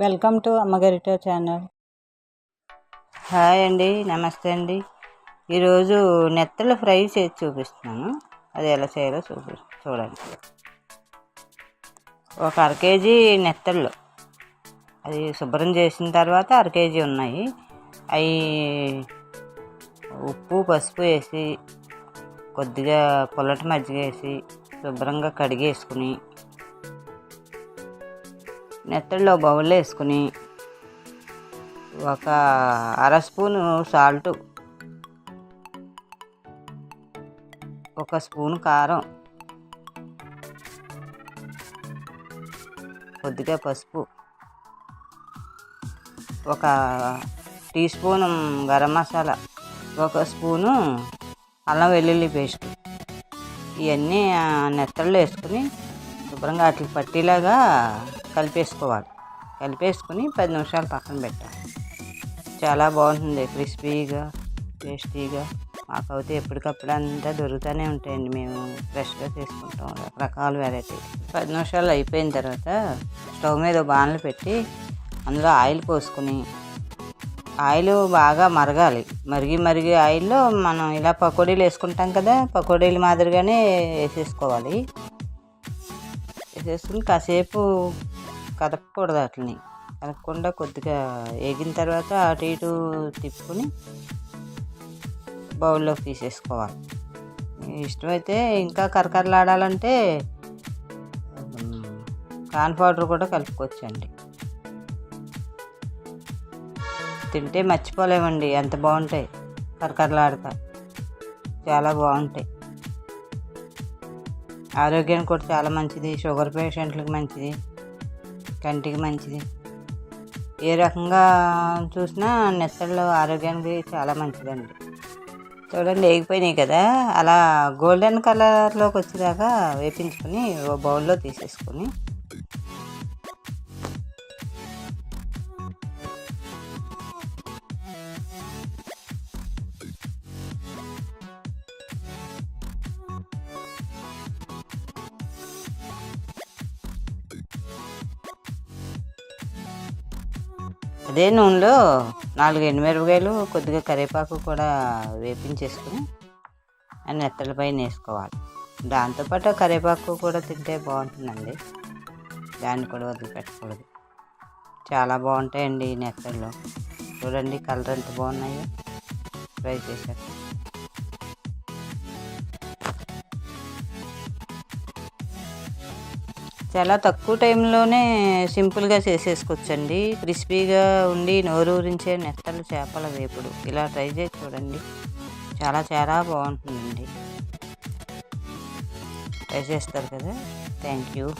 Welcome to అమ్మగారిటో channel. Hi అండి నమస్తే అండి. ఈరోజు నెత్తలు ఫ్రై చేసి చూపిస్తున్నాను. అది ఎలా చేయాలో చూపి చూడండి. ఒక అర కేజీ నెత్తళ్ళు. అది శుభ్రం చేసిన తర్వాత అర కేజీ ఉన్నాయి. అవి ఉప్పు పసుపు వేసి కొద్దిగా పుల్లటి మజ్జిగ వేసి శుభ్రంగా కడిగేసుకుని నెత్తళ్ళు బౌల్లో వేసుకుని ఒక అర స్పూను సాల్ట్ ఒక స్పూన్ కారం కొద్దిగా పసుపు ఒక టీ స్పూన్ గరం మసాలా ఒక స్పూను అల్లం వెల్లుల్లి పేస్ట్. ఇవన్నీ నెత్తళ్ళు వేసుకుని శుభ్రంగా వాటికి పట్టేలాగా కలిపేసుకోవాలి. కలిపేసుకుని పది నిమిషాలు పక్కన పెట్టాలి. చాలా బాగుంటుంది. క్రిస్పీగా టేస్టీగా. మాకైతే ఎప్పటికప్పుడు అంతా దొరుకుతూనే ఉంటాయండి. మేము ఫ్రెష్గా చేసుకుంటాం. రకరకాల వెరైటీ పది నిమిషాలు అయిపోయిన తర్వాత స్టవ్ మీద బాణలు పెట్టి అందులో ఆయిల్ పోసుకుని ఆయిల్ బాగా మరగాలి. మరిగి మరిగి ఆయిల్లో మనం ఇలా పకోడీలు వేసుకుంటాం కదా పకోడీలు మాదిరిగానే వేసేసుకోవాలి. వేసేసుకుని కాసేపు కదపకూడదు వాటిని. కదపకుండా కొద్దిగా వేగిన తర్వాత అటు ఇటు తిప్పుకొని బౌల్లో తీసేసుకోవాలి. ఇష్టమైతే ఇంకా కరకరలాడాలంటే కార్న్ పౌడర్ కూడా కలుపుకోవచ్చండి. తింటే మర్చిపోలేమండి ఎంత బాగుంటాయి కరకరలాడతా చాలా బాగుంటాయి. ఆరోగ్యానికి కూడా చాలా మంచిది షుగర్ పేషెంట్లకు మంచిది. కంటికి మంచిది. ఏ రకంగా చూసినా నెత్తళ్ళు ఆరోగ్యానికి చాలా మంచిదండి. చూడండి వేగిపోయినాయి కదా. అలా గోల్డెన్ కలర్లోకి వచ్చేదాకా వేపించుకొని ఓ బౌల్లో తీసేసుకొని అదే నూనెలో నాలుగు ఎండుమిరపకాయలు కొద్దిగా కరివేపాకు కూడా వేపించేసుకుని ఆ నెత్తలపై వేసుకోవాలి. దాంతోపాటు కరివేపాకు కూడా తింటే బాగుంటుందండి. దాన్ని కూడా వదిలిపెట్టకూడదు. చాలా బాగుంటాయండి ఈ నెత్తళ్ళు చూడండి కలర్ ఎంత బాగున్నాయో. ఫ్రై చేశాక. చాలా తక్కువ టైంలోనే సింపుల్గా చేసేసుకోవచ్చండి. క్రిస్పీగా ఉండి నోరూరించే నెత్తలు చేపల వేపుడు. ఇలా ట్రై చేసి చూడండి. చాలా చాలా బాగుంటుందండి. ట్రై చేస్తారు కదా. Thank you